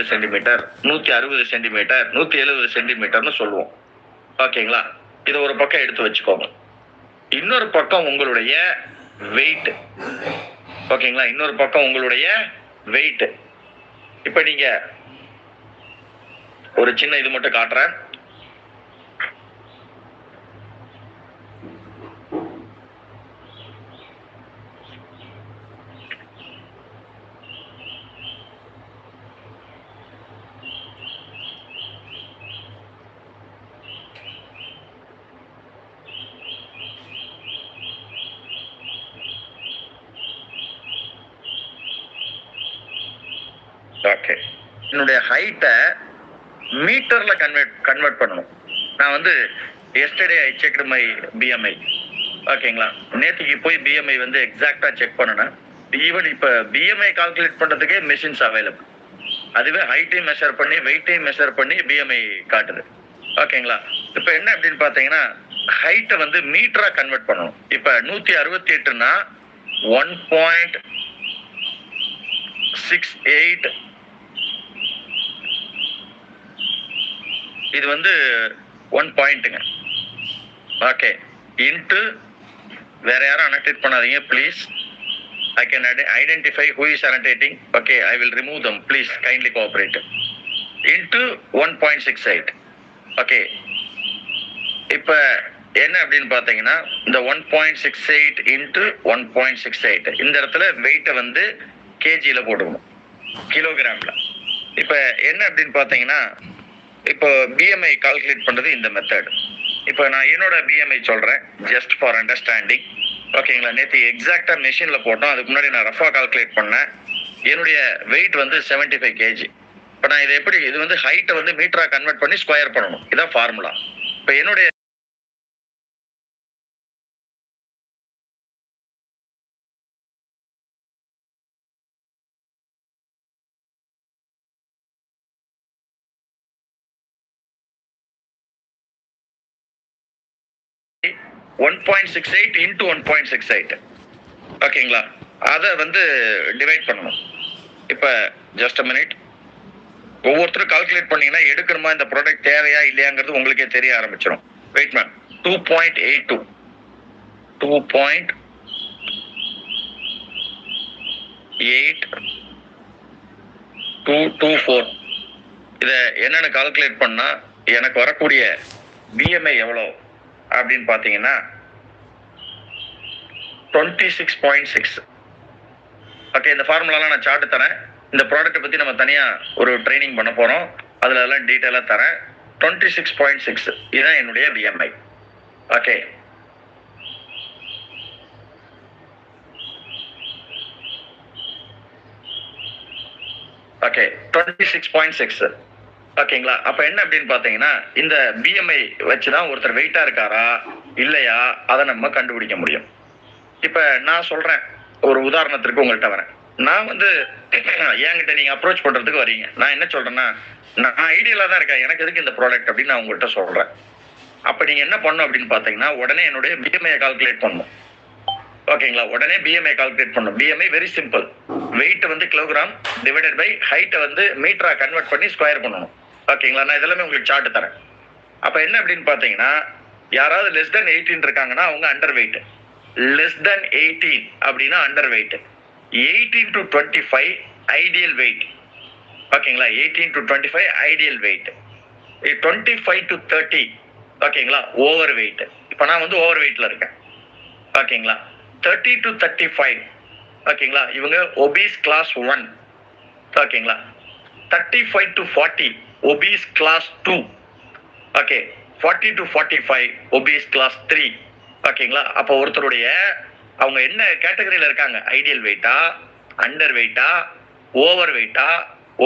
Centimetre நூத்தி அறுபது centimetre நூத்தி எழுபது சென்டிமீட்டர்னு சொல்லுவோம். ஓகேங்களா? இதை ஒரு பக்கம் எடுத்து வச்சுக்கோங்க. இன்னொரு பக்கம் உங்களுடைய வெயிட் ஓகேங்களா? இன்னொரு பக்கம் உங்களுடைய வெயிட் இப்ப நீங்க ஒரு சின்ன இது மட்டும் காட்டுறேன். ஓகே என்னுடைய ஹைட்டை மீட்டர்ல கன்வெர்ட் கன்வெர்ட் பண்ணணும். நான் வந்து yesterday I check my BMI ஓகேங்களா நேற்றுக்கு போய் பிஎம்ஐ வந்து எக்ஸாக்டா செக் பண்ணணும் ஈவன் இப்போ பிஎம்ஐ கால்குலேட் பண்ணுறதுக்கே மிஷின்ஸ் அவைலபிள் அதுவே ஹைட்டையும் மெஷர் பண்ணி வெயிட்டையும் மெஷர் பண்ணி பிஎம்ஐ காட்டுது. ஓகேங்களா இப்போ என்ன அப்படின்னு பார்த்தீங்கன்னா ஹைட்டை வந்து மீட்டரா கன்வெர்ட் பண்ணணும். இப்போ நூற்றி அறுபத்தி எட்டுனா ஒன் பாயிண்ட் சிக்ஸ் எயிட் இது வந்து ஒன் பாயிண்ட்டுங்க ஓகே இன்ட்டு வேற யாரும் அனடேட் பண்ணாதீங்க please I can identify who is annotating okay I will remove them please kindly cooperate into one point six eight okay இப்போ என்ன அப்படின்னு பார்த்தீங்கன்னா இந்த one point six eight into one point six eight இந்த இடத்துல வெயிட்டை வந்து கேஜியில் போட்டுக்கணும். கிலோகிராமில் இப்போ என்ன அப்படின்னு பார்த்தீங்கன்னா இப்போ பிஎம்ஐ கால்குலேட் பண்ணுறது இந்த மெத்தட் இப்போ நான் என்னோட பிஎம்ஐ சொல்கிறேன் ஜஸ்ட் ஃபார் அண்டர்ஸ்டாண்டிங் ஓகேங்களா நேற்று எக்ஸாக்டாக மெஷினில் போட்டோம். அதுக்கு முன்னாடி நான் ரஃபாக கால்குலேட் பண்ணேன். என்னுடைய வெயிட் வந்து 75 ஃபைவ் கேஜி இப்போ நான் இதை எப்படி இது வந்து ஹைட்டை வந்து மீட்டராக கன்வெர்ட் பண்ணி ஸ்கொயர் பண்ணணும். இதான் ஃபார்முலா இப்போ என்னுடைய one point six eight into one point six eight ஓகேங்களா அதை வந்து டிவைட் பண்ணணும். இப்போ ஜஸ்ட் அ மினிட் ஒவ்வொருத்தரும் கால்குலேட் பண்ணீங்கன்னா எடுக்கணுமா இந்த ப்ராடக்ட் தேவையா இல்லையாங்கிறது உங்களுக்கே தெரிய ஆரம்பிச்சிடும் weight ma'am two point eight two two point eight two two four இதை என்னென்னு கால்குலேட் பண்ணால் எனக்கு வரக்கூடிய பிஎம்ஐ எவ்வளோ அப்படின்னு பார்த்தீங்கன்னா twenty six point six okay இந்த ஃபார்முலாலாம் நான் சார்ட் தரேன். இந்த ப்ராடக்ட்டை பற்றி நம்ம தனியாக ஒரு ட்ரைனிங் பண்ண போகிறோம் அதில் எல்லாம் டீட்டெயிலாக தரேன். டுவெண்ட்டி சிக்ஸ் பாயிண்ட் சிக்ஸ் இதுதான் என்னுடைய BMI okay okay twenty six point six ஓகேங்களா? அப்ப என்ன அப்படின்னு பாத்தீங்கன்னா இந்த பிஎம்ஐ வச்சுதான் ஒருத்தர் வெயிட்டா இருக்காரா இல்லையா அதை நம்ம கண்டுபிடிக்க முடியும். இப்ப நான் சொல்றேன் ஒரு உதாரணத்திற்கு உங்கள்கிட்ட வரேன். நான் வந்து என்கிட்ட நீங்க அப்ரோச் பண்றதுக்கு வரீங்க. நான் என்ன சொல்றேன்னா நான் ஐடியலா தான் இருக்கேன். எனக்கு எதுக்கு இந்த ப்ராடக்ட் அப்படின்னு நான் உங்கள்கிட்ட சொல்றேன். அப்ப நீங்க என்ன பண்ணும் அப்படின்னு பாத்தீங்கன்னா உடனே என்னுடைய பிஎம்ஐ கால்குலேட் பண்ணணும். ஓகேங்களா? உடனே பிஎம்ஐ கால்குலேட் பண்ணும் பிஎம்ஐ வெரி சிம்பிள் வெயிட் வந்து கிலோகிராம் டிவைடட் பை ஹைட்டை வந்து மீட்டரா கன்வெர்ட் பண்ணி ஸ்கொயர் பண்ணணும். ஓகேங்களா நான் இதெல்லாமே உங்களுக்கு சார்ட் தரேன். அப்போ என்ன அப்படின்னு பார்த்தீங்கன்னா யாராவது லெஸ் தென் எயிட்டீன் இருக்காங்கன்னா அவங்க under weight less then eighteen அப்படின்னா under weight eighteen to twenty five ideal weight ஓகேங்களா eighteen to twenty five ideal weight twenty five to thirty ஓகேங்களா ஓவர் வெயிட் இப்போ நான் வந்து ஓவர் வெயிட்ல இருக்கேன். ஓகேங்களா தேர்ட்டி டு தேர்ட்டி ஃபைவ் ஓகேங்களா இவங்க ஒபீஸ் கிளாஸ் ஒன் ஓகேங்களா thirty five to forty obese class two okay forty to forty five obese class three ஓகேங்களா அப்போ ஒருத்தருடைய அவங்க என்ன கேட்டகரியில் இருக்காங்க? ஐடியல் வெயிட்டா அண்டர் வெயிட்டா ஓவர் வெயிட்டா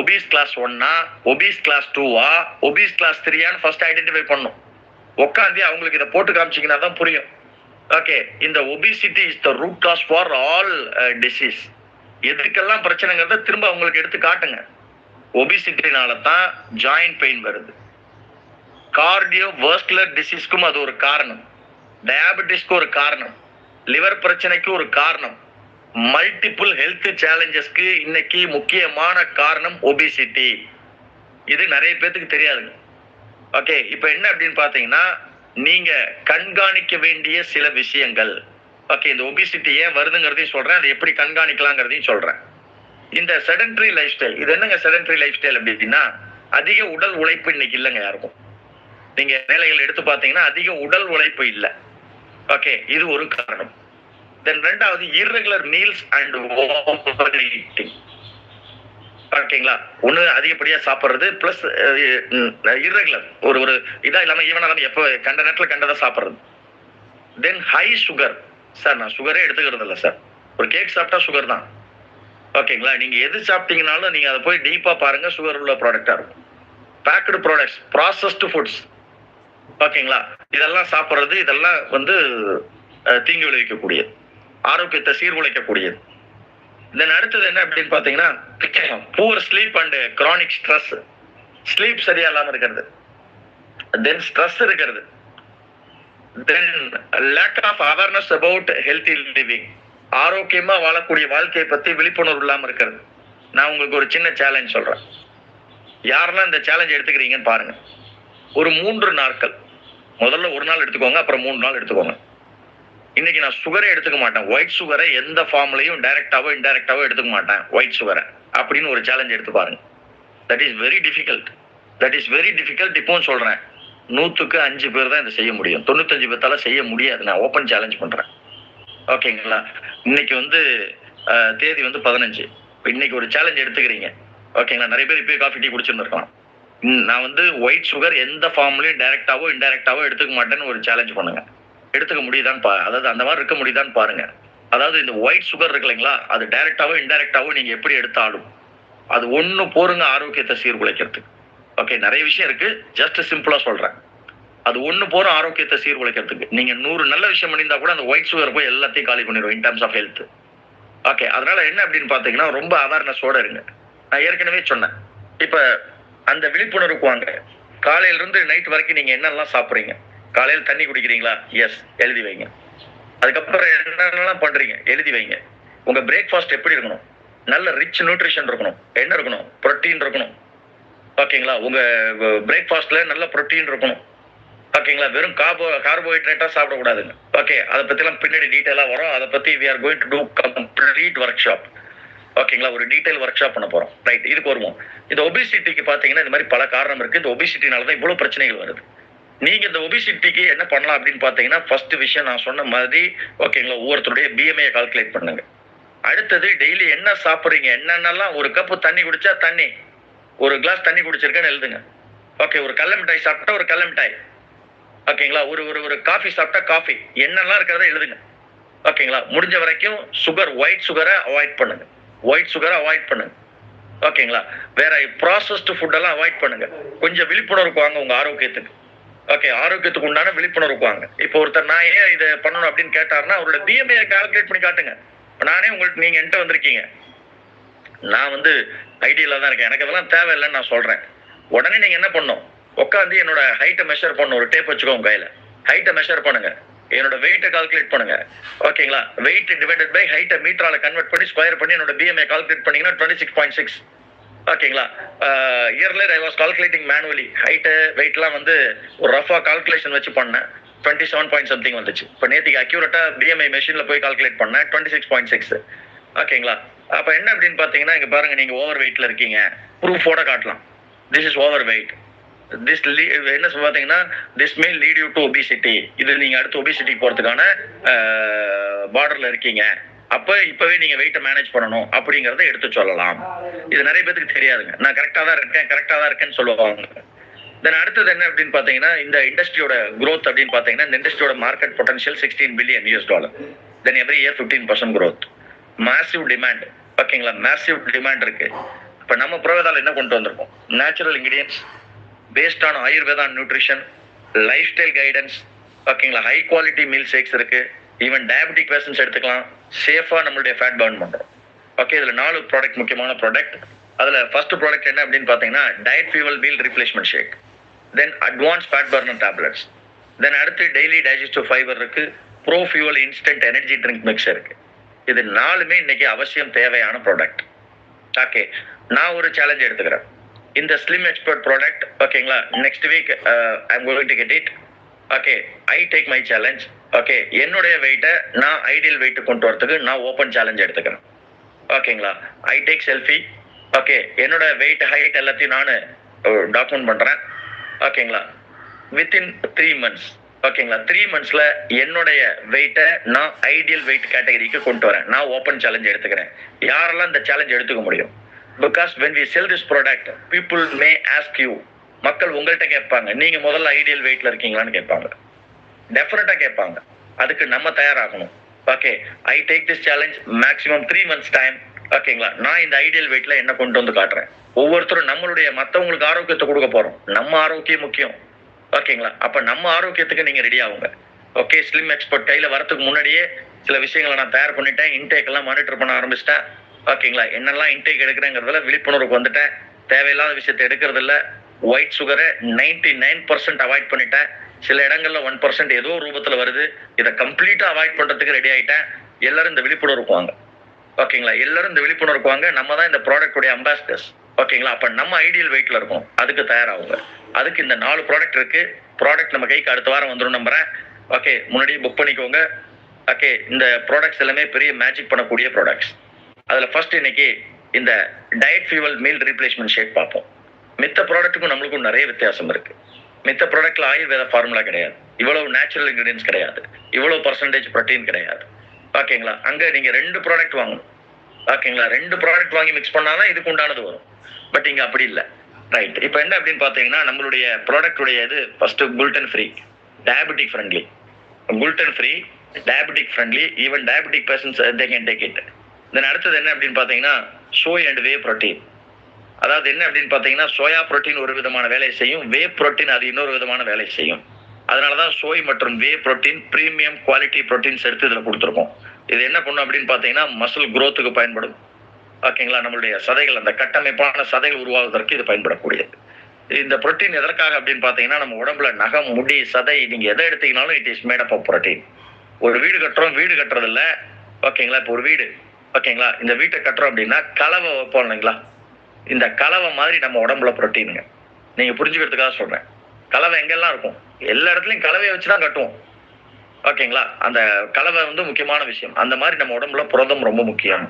ஒபீஸ் கிளாஸ் ஒன்னா ஒபீஸ் கிளாஸ் டூவா ஒபீஸ் கிளாஸ் த்ரீயான்னு ஃபர்ஸ்ட் ஐடென்டிஃபை பண்ணும். உட்காந்து அவங்களுக்கு இதை போட்டு காமிச்சிங்கன்னா தான் புரியும். ஓகே இந்த obesity is the root cause for all disease எதுக்கெல்லாம் பிரச்சனைங்கிறத திரும்ப அவங்களுக்கு எடுத்து காட்டுங்க. ஒபிசிட்டினால தான் ஜாயிண்ட் பெயின் வருது. கார்டியோ வேஸ்குலர் டிசீஸ்க்கும் அது ஒரு காரணம். டயபெட்டிஸ்க்கு ஒரு காரணம். லிவர் பிரச்சனைக்கு ஒரு காரணம். மல்டிபிள் ஹெல்த் சேலஞ்சஸ்க்கு இன்னைக்கு முக்கியமான காரணம் ஒபிசிட்டி இது நிறைய பேத்துக்கு தெரியாதுங்க. ஓகே இப்போ என்ன அப்படின்னு பார்த்தீங்கன்னா நீங்க கண்காணிக்க வேண்டிய சில விஷயங்கள். ஓகே இந்த ஒபிசிட்டி ஏன் வருதுங்கிறதையும் சொல்றேன். அதை எப்படி கண்காணிக்கலாங்கிறதையும் சொல்றேன். இந்த செடன்ட்ரி லைஃப் ஸ்டைல் இது என்னங்க செடன்ட்ரி லைஃப் ஸ்டைல் அப்படின்னா அதிக உடல் உழைப்பு இன்னைக்கு இல்லைங்க யாருக்கும். நீங்க வேலைகள் எடுத்து பார்த்தீங்கன்னா அதிக உடல் உழைப்பு இல்லை. ஓகே இது ஒரு காரணம். தென் ரெண்டாவது irregular meals and over eating ஓகேங்களா ஒன்று அதிகப்படியாக சாப்பிட்றது ப்ளஸ் இர்ரெகுலர் ஒரு ஒரு இதாக இல்லாமல் ஈவனாக இல்லாம எப்போ கண்ட நேரத்தில் கண்டதாக சாப்பிட்றது. தென் ஹை சுகர் சார் நான் சுகரே எடுத்துக்கிறது இல்லை சார் ஒரு கேக் சாப்பிட்டா சுகர் தான். ஓகேங்களா? நீங்கள் எது சாப்பிட்டீங்கனாலும் நீங்கள் அதை போய் டீப்பாக பாருங்கள் சுகர் உள்ள ப்ராடக்டாக இருக்கும். பேக்கடு ப்ராடக்ட்ஸ் ப்ராசஸ்டு ஃபுட்ஸ் ஓகேங்களா? இதெல்லாம் சாப்பிட்றது இதெல்லாம் வந்து தீங்கு விளைவிக்கக்கூடியது. ஆரோக்கியத்தை சீர்குலைக்கக்கூடியது. தென் அடுத்தது என்ன அப்படின்னு பார்த்தீங்கன்னா poor sleep and chronic stress sleep சரியா இல்லாமல் இருக்கிறது. தென் ஸ்ட்ரெஸ் இருக்கிறது. Then lack of awareness about healthy living ஆரோக்கியமா வாழக்கூடிய வாழ்க்கையை பத்தி விழிப்புணர்வு இல்லாம இருக்கிறது. நான் உங்களுக்கு ஒரு சின்ன சேலஞ்ச் சொல்றேன். யாரெல்லாம் இந்த சேலஞ்ச் எடுத்துக்கிறீங்கன்னு பாருங்க. ஒரு மூன்று நாட்கள். முதல்ல ஒரு நாள் எடுத்துக்கோங்க அப்புறம் மூணு நாள் எடுத்துக்கோங்க. இன்னைக்கு நான் சுகரே எடுத்துக்க மாட்டேன். ஒயிட் சுகரை எந்த ஃபார்ம்லையும் டைரக்டாவோ இன்டைரக்டாவோ எடுத்துக்க மாட்டேன். ஒயிட் சுகரை அப்படின்னு ஒரு சேலஞ்ச் எடுத்து பாருங்க. That is very difficult that is very difficult இப்பவும் சொல்றேன். நூற்றுக்கு அஞ்சு பேர் தான் இதை செய்ய முடியும். தொண்ணூத்தஞ்சு பேர்த்தால செய்ய முடியாது. நான் ஓப்பன் சேலஞ்ச் பண்றேன். ஓகேங்களா? இன்னைக்கு வந்து தேதி வந்து பதினஞ்சு. இன்னைக்கு ஒரு சேலஞ்ச் எடுத்துக்கிறீங்க. ஓகேங்களா? நிறைய பேர் இப்போயே காஃபி டீ குடிச்சிருந்துருக்கலாம். ம், நான் வந்து ஒயிட் சுகர் எந்த ஃபார்ம்லயும் டைரக்டாவோ இன்டைரக்டாவோ எடுத்துக்க மாட்டேன்னு ஒரு சேலஞ்ச் பண்ணுங்க. எடுத்துக்க முடியுதான்னு பா அதாவது அந்த மாதிரி இருக்க முடியுதான்னு பாருங்க. அதாவது இந்த ஒயிட் சுகர் இருக்கு இல்லைங்களா? அது டைரக்டாவோ இன்டைரக்டாவோ நீங்க எப்படி எடுத்தாலும் அது ஒன்று போருங்க ஆரோக்கியத்தை சீர்குலைக்கிறதுக்கு. ஓகே நிறைய விஷயம் இருக்கு. ஜஸ்ட் சிம்பிளா சொல்றேன். அது ஒன்று போகிற ஆரோக்கியத்தை சீர்குலைக்கிறதுக்கு. நீங்கள் நூறு நல்ல விஷயம் பண்ணியிருந்தா கூட அந்த ஒயிட் சுகர் போய் எல்லாத்தையும் காலி பண்ணிடும் in terms of health okay அதனால என்ன அப்படின்னு பார்த்தீங்கன்னா ரொம்ப அவேர்னஸோட இருங்க. நான் ஏற்கனவே சொன்னேன். இப்போ அந்த விழிப்புணர்வுக்கு வாங்க. காலையிலேருந்து நைட் வரைக்கும் நீங்கள் என்னெல்லாம் சாப்பிட்றீங்க? காலையில் தண்ணி குடிக்கிறீங்களா? எஸ் எழுதி வைங்க. அதுக்கப்புறம் என்னென்னலாம் பண்ணுறீங்க எழுதி வைங்க. உங்கள் பிரேக்ஃபாஸ்ட் எப்படி இருக்கணும்? நல்ல ரிச் நியூட்ரிஷன் இருக்கணும். என்ன இருக்கணும்? புரோட்டீன் இருக்கணும். ஓகேங்களா உங்கள் பிரேக்ஃபாஸ்ட்டில் நல்ல புரோட்டீன் இருக்கணும். ஓகேங்களா வெறும் கார்போ கார்போஹைட்ரேட்டா சாப்பிடக்கூடாதுங்க. ஓகே அதை பத்திலாம் பின்னாடி டீட்டெயிலாக வரும். அதை பத்தி we are going to do complete workshop ஓகேங்களா ஒரு டீட்டெயில் ஒர்க் ஷாப் பண்ண போறோம். ரைட் இதுக்கு வருவோம். இந்த ஒபிசிட்டிக்கு பாத்தீங்கன்னா இந்த மாதிரி பல காரணம் இருக்கு. இந்த ஒபிசிட்டினால தான் இவ்வளவு பிரச்சனைகள் வருது. நீங்க இந்த ஒபிசிட்டிக்கு என்ன பண்ணலாம் அப்படின்னு பாத்தீங்கன்னா ஃபர்ஸ்ட் விஷயம் நான் சொன்ன மாதிரி ஓகேங்களா ஒவ்வொருத்தருடைய பிஎம்ஐ கால்குலேட் பண்ணுங்க. அடுத்தது டெய்லி என்ன சாப்பிட்றீங்க? என்னென்னலாம்? ஒரு கப்பு தண்ணி குடிச்சா தண்ணி. ஒரு கிளாஸ் தண்ணி குடிச்சிருக்கேன்னு எழுதுங்க. ஓகே ஒரு கல்ல மிட்டாய் சாப்பிட்டா ஒரு கல்ல மிட்டாய். ஓகேங்களா? ஒரு ஒரு ஒரு காஃபி சாப்பிட்டா காஃபி என்னெல்லாம் இருக்கிறத எழுதுங்க. ஓகேங்களா? முடிஞ்ச வரைக்கும் சுகர் ஒயிட் சுகரை அவாய்ட் பண்ணுங்க. ஒயிட் சுகரை அவாய்ட் பண்ணுங்க. ஓகேங்களா? வேற ப்ராசஸ்டு ஃபுட்டெல்லாம் அவாய்ட் பண்ணுங்க. கொஞ்சம் விழிப்புணர்வுக்கு வாங்க உங்க ஆரோக்கியத்துக்கு. ஓகே ஆரோக்கியத்துக்கு உண்டான விழிப்புணர்வுக்கு வாங்க. இப்போ ஒருத்தர் நான் ஏன் இதை பண்ணணும் அப்படின்னு கேட்டாருன்னா அவரோட பிஎம்ஐ கால்குலேட் பண்ணி காட்டுங்க. நானே உங்களுக்கு நீங்க என்கிட்ட வந்திருக்கீங்க. நான் வந்து ஐடியில தான் இருக்கேன். எனக்கு அதெல்லாம் தேவையில்லைன்னு நான் சொல்றேன். உடனே நீங்க என்ன பண்ணும் உட்காந்து என்னோட ஹைட்டை மெஷர் பண்ண ஒரு டேப் வச்சுக்கோங்க கையில. ஹைட்டை மெஷர் பண்ணுங்க. என்னோட வெயிட்டை கால்குலேட் பண்ணுங்க. ஓகேங்களா வெயிட் டிவைடட் பை ஹைட்டை மீட்டரால கன்வெர்ட் பண்ணி ஸ்கொயர் பண்ணி என்னோட பிஎம்ஐ கால்குலேட் பண்ணீங்கன்னா டுவெண்ட்டி சிக்ஸ் பாயிண்ட் சிக்ஸ் ஓகேங்களா earlier I was calculating manually height வெயிட்லாம் வந்து ஒரு ரஃபாக கால்குலேஷன் வச்சு பண்ணேன். டுவெண்ட்டி செவன் பாயிண்ட் சம்திங் வந்துச்சு. இப்போ நேற்றுக்கு அக்யூரேட்டா பிஎம்ஐ மெஷினில் போய் கால்குலேட் பண்ணேன். டுவெண்ட்டி சிக்ஸ் பாயிண்ட் சிக்ஸ் ஓகேங்களா அப்போ என்ன அப்படின்னு பார்த்தீங்கன்னா இங்கே பாருங்கள் நீங்கள் ஓவர் வெயிட்டில் இருக்கீங்க. ப்ரூஃபோட காட்டலாம். This is over weight this என்ன சொல்ல பாத்தீங்கன்னா this may lead you to obesity இது நீங்க அடுத்து ஒபிசிட்டி போறதுக்கான பார்டர்ல இருக்கீங்க. அப்போ இப்பவே நீங்க வெயிட்டை மேனேஜ் பண்ணணும் அப்படிங்கிறத எடுத்து சொல்லலாம். இது நிறைய பேருக்கு தெரியாதுங்க. நான் கரெக்டாக தான் இருக்கேன் கரெக்டாக தான் இருக்கேன்னு சொல்லுவாங்க. தென் அடுத்தது என்ன அப்படின்னு பார்த்தீங்கன்னா இந்த இண்டஸ்ட்ரியோட க்ரோத் அப்படின்னு பார்த்தீங்கன்னா இந்த இண்டஸ்ட்ரியோட market potential sixteen billion US dollar then every year fifteen percent growth massive demand ஓகேங்களா மேசிவ் டிமாண்ட் இருக்கு. இப்ப நம்ம புரோவேதால என்ன கொண்டு வந்திருக்கோம்? Natural ingredients based on Ayurveda nutrition lifestyle guidance ஓகேங்களா ஹை குவாலிட்டி மீல் ஷேக்ஸ் இருக்கு. ஈவன் டயபெட்டிக் பேஷன்ஸ் எடுத்துக்கலாம். சேஃபா நம்மளுடைய ஃபேட் பர்ன் பண்ணுறோம் ஓகே இதுல நாலு ப்ராடக்ட் முக்கியமான ப்ராடக்ட் அதுல ஃபர்ஸ்ட் ப்ராடக்ட் என்ன அப்படின்னு பாத்தீங்கன்னா diet fuel meal replacement shake then advance fat burner tablets then அடுத்து டெய்லி டைஜஸ்டிவ் ஃபைபர் இருக்கு. Pro fuel instant energy drink mix இருக்கு. இது நாலுமே இன்னைக்கு அவசியம் தேவையான ப்ராடக்ட் ஓகே நான் ஒரு சேலஞ்ச் எடுத்துக்கிறேன். இந்த ஸ்லிம் எக்ஸ்பர்ட் ப்ராடக்ட் ஓகேங்களா next week I am going to get it okay I take my challenge okay என்னுடைய வெயிட்டை நான் ஐடியல் வெயிட் கொண்டு வரதுக்கு நான் ஓப்பன் சேலஞ்ச் எடுத்துக்கிறேன். ஓகேங்களா ஐ டேக் செல்ஃபி ஓகே என்னோட வெயிட் ஹைட் எல்லாத்தையும் uh, நான் டாக்குமெண்ட் பண்ணுறேன் ஓகேங்களா வித்தின் த்ரீ மந்த்ஸ் ஓகேங்களா த்ரீ மந்த்ஸ்ல என்னுடைய வெயிட்டை நான் ஐடியல் வெயிட் கேட்டகரிக்கு கொண்டு வரேன். நான் ஓப்பன் சேலஞ்ச் எடுத்துக்கிறேன். யாரெல்லாம் இந்த சேலஞ்ச் எடுத்துக்க முடியும்? Because when we sell this product people may ask you மக்கள் உங்கள்கிட்ட கேட்பாங்க. நீங்க முதல்ல ஐடியல் வெயிட்ல இருக்கீங்களான்னு கேட்பாங்க. டெஃபினட்டா கேட்பாங்க. அதுக்கு நம்ம தயாராகணும். Okay I take this challenge maximum three months time ஓகேங்களா நான் இந்த ஐடியல் வெயிட்ல என்ன கொண்டு வந்து காட்டுறேன்? ஒவ்வொருத்தரும் நம்மளுடைய மற்றவங்களுக்கு ஆரோக்கியத்தை கொடுக்க போறோம். நம்ம ஆரோக்கியம் முக்கியம். ஓகேங்களா அப்ப நம்ம ஆரோக்கியத்துக்கு நீங்க ரெடி ஆகுங்க. ஓகே ஸ்லிம் எக்ஸ்பர்ட் கையில வரதுக்கு முன்னாடியே சில விஷயங்களை நான் தயார் பண்ணிட்டேன். இன்டேக் எல்லாம் மானிட்டர் பண்ண ஆரம்பிச்சிட்டேன். ஓகேங்களா என்னெல்லாம் இன்டேக் எடுக்கிறேங்கிறதுல விழிப்புணர்வுக்கு வந்துட்டேன். தேவையில்லாத விஷயத்தை எடுக்கிறது இல்லை ஒயிட் சுகரை நைன்டி நைன் பர்சன்ட் அவாய்ட் பண்ணிட்டேன். சில இடங்கள்ல ஒன் பர்சன்ட் ஏதோ ரூபத்தில் வருது. இதை கம்ப்ளீட்டாக அவாய்ட் பண்ணுறதுக்கு ரெடி ஆகிட்டேன் எல்லாரும் இந்த விழிப்புணர்வுக்கு வாங்க. ஓகேங்களா? எல்லாரும் இந்த விழிப்புணர்வுக்கு வாங்க. நம்ம தான் இந்த ப்ராடக்டுடைய அம்பாசிடர்ஸ் ஓகேங்களா? அப்போ நம்ம ஐடியல் வெயிட்ல இருக்கும். அதுக்கு தயாராகுங்க. அதுக்கு இந்த நாலு ப்ராடக்ட் இருக்கு. ப்ராடக்ட் நம்ம கைக்கு அடுத்த வாரம் வந்துடும் நம்புறேன். ஓகே முன்னாடியே புக் பண்ணிக்கோங்க. ஓகே இந்த ப்ராடக்ட்ஸ் எல்லாமே பெரிய மேஜிக் பண்ணக்கூடிய ப்ராடக்ட்ஸ் அதில் ஃபர்ஸ்ட் இன்னைக்கு இந்த diet fuel meal replacement shake பார்ப்போம். மித்த ப்ராடக்ட்டுக்கும் நம்மளுக்கும் நிறைய வித்தியாசம் இருக்கு. மித்த ப்ராடக்ட்ல ஆயுர்வேத ஃபார்முலா கிடையாது. இவ்வளவு நேச்சுரல் இன்கிரீடியன்ஸ் கிடையாது. இவ்வளவு பர்சன்டேஜ் ப்ரோட்டீன் கிடையாது. ஓகேங்களா அங்க நீங்க ரெண்டு ப்ராடக்ட் வாங்கணும். ஓகேங்களா ரெண்டு ப்ராடக்ட் வாங்கி மிக்ஸ் பண்ணாதான் இதுக்கு உண்டானது வரும். பட் இங்க அப்படி இல்லை. ரைட் இப்போ என்ன அப்படின்னு பார்த்தீங்கன்னா நம்மளுடைய ப்ராடக்டுடைய இது first gluten free diabetic friendly gluten free diabetic friendly even diabetic patients they can take it then அடுத்தது என்ன அப்படின்னு பார்த்தீங்கன்னா சோய் அண்ட் வே ப்ரோட்டீன் அதாவது என்ன அப்படின்னு பார்த்தீங்கன்னா சோயா புரோட்டீன் ஒரு விதமான வேலையை செய்யும் வே புரோட்டீன் அது இன்னொரு விதமான வேலையை செய்யும். அதனால தான் சோய் மற்றும் whey protein premium quality proteins எடுத்து இதில் கொடுத்துருக்கோம். இது என்ன பண்ணும் அப்படின்னு பார்த்தீங்கன்னா மசில் குரோத்துக்கு பயன்படும். ஓகேங்களா நம்மளுடைய சதைகள் அந்த கட்டமைப்பான சதைகள் உருவாவதற்கு இது பயன்படக்கூடியது. இந்த புரோட்டீன் எதற்காக அப்படின்னு பார்த்தீங்கன்னா நம்ம உடம்புல நகம் முடி சதை நீங்கள் எதை எடுத்தீங்கனாலும் it is made up of protein ஒரு வீடு கட்டுறோம் வீடு கட்டுறதில்ல. ஓகேங்களா இப்போ ஒரு வீடு. ஓகேங்களா? இந்த வீட்டை கட்டுறோம் அப்படின்னா கலவை வைப்போம் இல்லைங்களா? இந்த கலவை மாதிரி நம்ம உடம்புல புரோட்டீனுங்க நீங்க புரிஞ்சுக்கிறதுக்காக சொல்றேன். கலவை எங்கெல்லாம் இருக்கும்? எல்லா இடத்துலையும் கலவையை வச்சு தான் கட்டுவோம். ஓகேங்களா? அந்த கலவை வந்து முக்கியமான விஷயம். அந்த மாதிரி நம்ம உடம்புல புரதம் ரொம்ப முக்கியம்.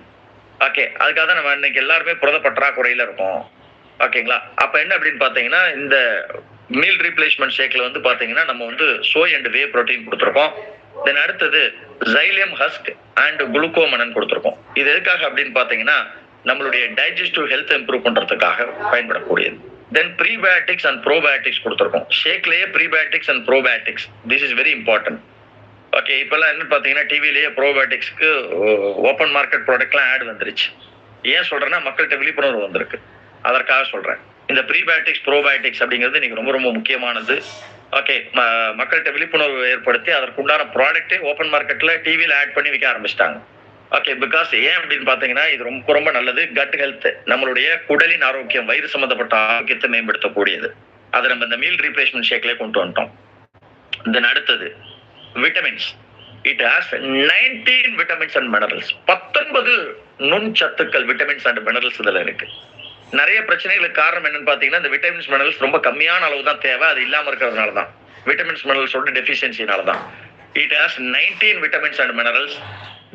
ஓகே அதுக்காக தான் நம்ம இன்னைக்கு எல்லாருமே புரத பற்றாக்குறையில இருக்கோம். ஓகேங்களா? அப்ப என்ன அப்படின்னு பாத்தீங்கன்னா இந்த மீல் ரீப்ளேஸ்மெண்ட் ஷேக்ல வந்து பாத்தீங்கன்னா நம்ம வந்து சோய் அண்ட் வே புரோட்டீன் கொடுத்துருக்கோம். தென் அடுத்தது ஜைலியம் ஹஸ்க் அண்ட் குளுக்கோமனன் கொடுத்துருக்கோம். இது எதுக்காக அப்படின்னு பார்த்தீங்கன்னா நம்மளுடைய டைஜஸ்டிவ் ஹெல்த் இம்ப்ரூவ் பண்றதுக்காக பயன்படக்கூடியது. தென் ப்ரீபயோட்டிக்ஸ் அண்ட் ப்ரோபயோட்டிக்ஸ் கொடுத்துருக்கோம். ஷேக்லயே prebiotics and probiotics this is very important okay இப்பெல்லாம் என்ன பார்த்தீங்கன்னா டிவிலேயே ப்ரோபயோட்டிக்ஸ்க்கு ஓப்பன் மார்க்கெட் ப்ராடக்ட்லாம் ஆட் வந்துருச்சு. ஏன் சொல்றேன்னா மக்கள்கிட்ட விழிப்புணர்வு வந்திருக்கு. அதற்காக சொல்றேன். இந்த ப்ரீபயோட்டிக்ஸ் ப்ரோபயோட்டிக்ஸ் அப்படிங்கிறது இன்னைக்கு ரொம்ப ரொம்ப முக்கியமானது. ஓகே மக்கள்கிட்ட விழிப்புணர்வு ஏற்படுத்தி அதற்குண்டான ப்ராடக்ட்டே ஓப்பன் மார்க்கெட்டில் டிவியில் ஆட் பண்ணி விற்க ஆரம்பிச்சிட்டாங்க. ஓகே பிகாஸ் ஏன் அப்படின்னு பார்த்தீங்கன்னா இது ரொம்ப ரொம்ப நல்லது. கட் ஹெல்த் நம்மளுடைய குடலின் ஆரோக்கியம் வயிறு சம்பந்தப்பட்ட ஆரோக்கியத்தை மேம்படுத்தக்கூடியது. அதை நம்ம இந்த மீல் ரீப்ளேஸ்மெண்ட் ஷேக்லேயே கொண்டு வந்துட்டோம். தென் அடுத்தது vitamins it has nineteen vitamins and minerals பத்தொன்பது நுண்சத்துக்கள் விட்டமின்ஸ் அண்ட் மினரல்ஸ் இதில் இருக்கு. நிறைய பிரச்சனைகளுக்கு காரணம் என்னன்னு பாத்தீங்கன்னா இந்த விட்டமின்ஸ் மினரல்ஸ் ரொம்ப கம்மியான அளவு தான் தேவை. அது இல்லாம இருக்கிறதுனால தான் விட்டமின்ஸ் மினரல்ஸோட டெஃபிஷியன்சினால தான் it has nineteen vitamins and minerals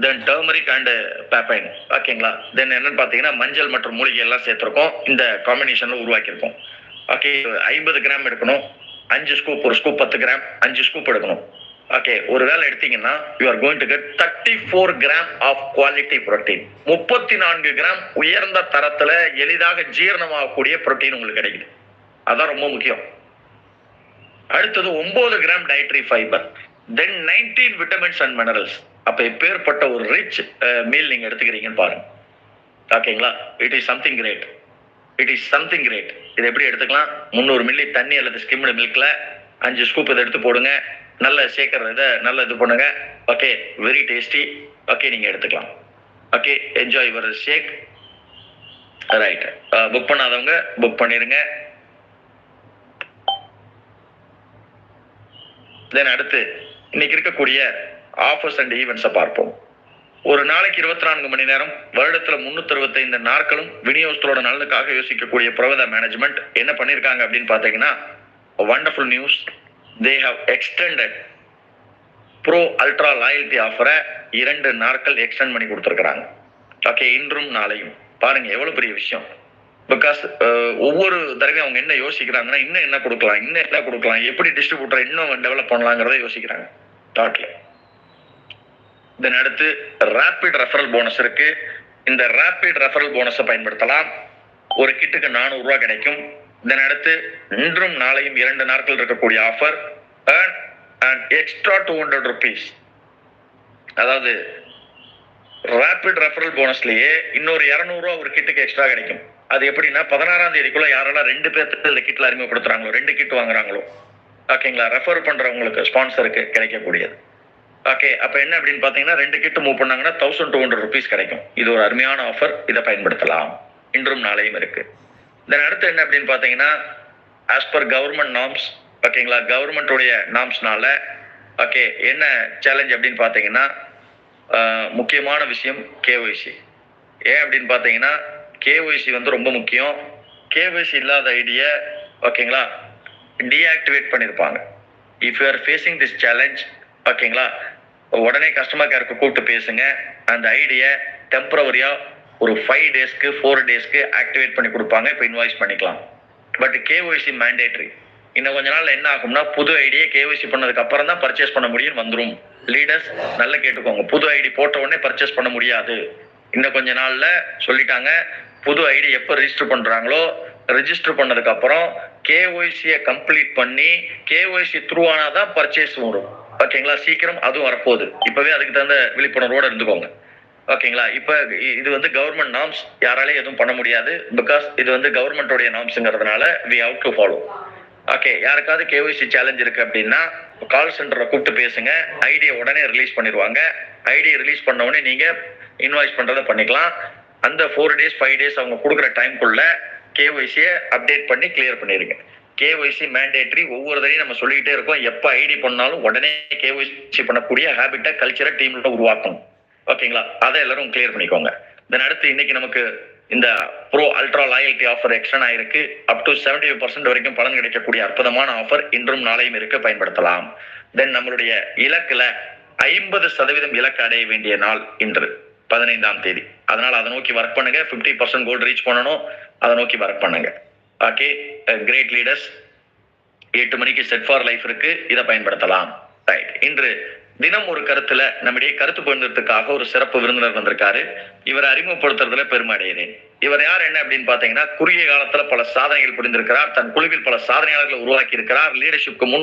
then turmeric and papain ஓகேங்களா தென் என்னன்னு பாத்தீங்கன்னா மஞ்சள் மற்றும் மூலிகை எல்லாம் சேர்த்துருக்கோம். இந்த காம்பினேஷன்ல உருவாக்கியிருக்கோம். ஓகே ஐம்பது கிராம் எடுக்கணும். அஞ்சு ஸ்கூப் ஒரு ஸ்கூப் பத்து கிராம் அஞ்சு ஸ்கூப் எடுக்கணும். ஓகே ஒரு வேளை எடுத்தீங்கன்னா you are going to get thirty four gram of quality protein முப்பத்தி நான்கு கிராம் உயர்ந்த தரத்துல எளிதாக ஜீரணமாகக்கூடிய புரோட்டீன் உங்களுக்கு கிடைக்குது. அதான் ரொம்ப முக்கியம். அடுத்தது ஒன்பது gram dietary fibre then nineteen vitamins and minerals அப்ப எப்பேற்பட்ட ஒரு ரிச் மீல் uh, நீங்க எடுத்துக்கிறீங்கன்னு பாருங்க. ஓகேங்களா it is something great it is something great இது எப்படி எடுத்துக்கலாம்? முந்நூறு மில்லி தண்ணி அல்லது ஸ்கிம்டு மில்க்ல அஞ்சு ஸ்கூப் இதை எடுத்து போடுங்க. நல்ல சேர்க்குற இதை நல்ல இது பண்ணுங்க. ஓகே வெரி டேஸ்டி ஓகே நீங்க எடுத்துக்கலாம். Okay enjoy your shake right book பண்ணாதவங்க புக் பண்ணிருங்க. தென் அடுத்து இன்னைக்கு இருக்கக்கூடிய ஆஃபர்ஸ் அண்ட் ஈவெண்ட்ஸை பார்ப்போம். ஒரு நாளைக்கு இருபத்தி நான்கு மணி நேரம் வருடத்துல முன்னூத்தி அறுபத்தைந்து நாட்களும் விநியோகத்தோட நலனுக்காக யோசிக்கக்கூடிய பிரபத மேனேஜ்மெண்ட் என்ன பண்ணிருக்காங்க அப்படின்னு பாத்தீங்கன்னா wonderful news they have extended pro ultra loyalty ஆஃபரை இரண்டு நாட்கள் எக்ஸ்டெண்ட் பண்ணி கொடுத்துருக்குறாங்க. ஓகே இன்றும் நாளையும். பாருங்க எவ்வளோ பெரிய விஷயம். பிகாஸ் ஒவ்வொரு தடவையும் அவங்க என்ன யோசிக்கிறாங்கன்னா இன்னும் என்ன கொடுக்கலாம் இன்னும் என்ன கொடுக்கலாம் எப்படி டிஸ்ட்ரிபியூட்டர் இன்னும் டெவலப் பண்ணலாங்கிறத யோசிக்கிறாங்க. தாட்ல இதன் அடுத்து ரேபிட் ரெஃபரல் போனஸ் இருக்கு. இந்த ரேபிட் ரெஃபரல் போனஸை பயன்படுத்தலாம். ஒரு கிட்டுக்கு நானூறு கிடைக்கும். இதன் அடுத்து இன்றும் நாளையும் இரண்டு நாட்கள் இருக்கக்கூடிய offer earn and extra two hundred rupees அதாவது ரேபிட் ரெஃபரல் போனஸ்லயே இன்னொரு இரநூறுவா ஒரு கிட்டுக்கு எக்ஸ்ட்ரா கிடைக்கும். அது எப்படின்னா பதினாறாம் தேதிக்குள்ள யாரெல்லாம் ரெண்டு பேர்த்துக்கு இந்த கிட்ல அறிமுகப்படுத்துறாங்களோ ரெண்டு கிட் வாங்குறாங்களோ ஓகேங்களா ரெஃபர் பண்றவங்களுக்கு ஸ்பான்சருக்கு கிடைக்கக்கூடியது. ஓகே அப்ப என்ன அப்படின்னு பாத்தீங்கன்னா ரெண்டு கிட் மூவ் பண்ணாங்கன்னா தௌசண்ட் டூ ஹண்ட்ரட் ருபீஸ் கிடைக்கும். இது ஒரு அருமையான ஆஃபர் இதை பயன்படுத்தலாம். இன்றும் நாளையும் இருக்கு. தென் அடுத்து என்ன அப்படின்னு பார்த்தீங்கன்னா ஆஸ் பர் கவர்மெண்ட் நாம்ஸ் ஓகேங்களா கவர்மெண்ட்டுடைய நாம்ஸ்னால ஓகே என்ன சேலஞ்ச் அப்படின்னு பார்த்தீங்கன்னா முக்கியமான விஷயம் கேஒய்சி ஏன் அப்படின்னு பார்த்தீங்கன்னா கேஒய்சி வந்து ரொம்ப முக்கியம். கேஒய்சி இல்லாத ஐடியை ஓகேங்களா டீஆக்டிவேட் பண்ணியிருப்பாங்க if you are facing this challenge ஓகேங்களா உடனே கஸ்டமர் கேருக்கு கூப்பிட்டு பேசுங்க. அந்த ஐடியை டெம்பரவரியாக ஒரு ஃபைவ் டேஸ்க்கு ஃபோர் டேஸ்க்கு ஆக்டிவேட் பண்ணி கொடுப்பாங்க. இப்போ இன்வாய்ஸ் பண்ணிக்கலாம். பட் கேஒய்சி மேண்டேட்ரி இன்னும் கொஞ்ச நாள் என்ன ஆகும்னா புது ஐடியை கேஒய்சி பண்ணதுக்கு அப்புறம் தான் பர்ச்சேஸ் பண்ண முடியும் வந்துடும் லீடர்ஸ் நல்லா கேட்டுக்கோங்க. புது ஐடி போட்ட உடனே பர்ச்சேஸ் பண்ண முடியாது. இன்னும் கொஞ்ச நாள்ல சொல்லிட்டாங்க. புது ஐடி எப்போ ரிஜிஸ்டர் பண்றாங்களோ ரிஜிஸ்டர் பண்ணதுக்கு அப்புறம் கேஒய்சியை கம்ப்ளீட் பண்ணி கேஒய்சி த்ரூ ஆனாதான் பர்ச்சேஸ் வரும். ஓகேங்களா சீக்கிரம் அதுவும் வரப்போகுது. இப்பவே அதுக்கு தகுந்த விழிப்புணர்வோட இருந்துக்கோங்க. ஓகேங்களா? இப்போ இது வந்து கவர்மெண்ட் நாம்ஸ் யாராலையும் எதுவும் பண்ண முடியாது. பிகாஸ் இது வந்து கவர்மெண்டோடைய நாம்ஸுங்கிறதுனால we have to follow okay யாருக்காவது கேஒய்சி சேலஞ்ச் இருக்கு அப்படின்னா கால் சென்டரை கூப்பிட்டு பேசுங்க. ஐடியை உடனே ரிலீஸ் பண்ணிடுவாங்க. ஐடியை ரிலீஸ் பண்ண உடனே நீங்க இன்வாய்ஸ் பண்றதை பண்ணிக்கலாம். அந்த ஃபோர் டேஸ் ஃபைவ் டேஸ் அவங்க கொடுக்குற டைம்குள்ள கேஒய்சியை அப்டேட் பண்ணி கிளியர் பண்ணிடுங்க. கேஒய்சி மேண்டேட்ரி ஒவ்வொரு தடையும் நம்ம சொல்லிக்கிட்டே இருக்கோம். எப்போ ஐடி பண்ணாலும் உடனே கேஒய்சி பண்ணக்கூடிய ஹேபிட்டை கல்ச்சரை டீம்ல உருவாக்கணும். ஓகேங்களா? அதை எல்லாரும் கிளியர் பண்ணிக்கோங்க. தென் அடுத்து இன்னைக்கு நமக்கு இந்த pro ultra loyalty offer extend ஆயிருக்கு. அப் டு செவன்டி பர்சன்ட் வரைக்கும் பலன் கிடைக்கக்கூடிய அற்புதமான ஆஃபர் இன்றும் நாளையும் இருக்கு பயன்படுத்தலாம். தென் நம்மளுடைய இலக்குல ஐம்பது சதவீதம் இலக்கு அடைய வேண்டிய நாள் இன்று பதினைந்தாம் தேதி. அதனால அதை நோக்கி ஒர்க் பண்ணுங்க. 50% பர்சன்ட் கோல்டு ரீச் பண்ணணும். அதை நோக்கி ஒர்க் பண்ணுங்க. ஓகே கிரேட் லீடர்ஸ் எட்டு மணிக்கு செட் ஃபார் லைஃப் இருக்கு. இதை பயன்படுத்தலாம். ரைட் இன்று தினம் ஒரு கருத்துல நம்முடைய கருத்து பகிர்ந்ததுக்காக ஒரு சிறப்பு விருந்தினர் வந்திருக்காரு. இவரை அறிமுகப்படுத்துறதுல பெருமடைகிறேன் இவர் யார் என்ன அப்படின்னு பாத்தீங்கன்னா குறுகிய காலத்துல பல சாதனைகள் புரிந்திருக்கிறார். தன் குழுவில் பல சாதனையாளர்களை உருவாக்கி இருக்கிறார் லீடர்ஷிப்க்கு முன்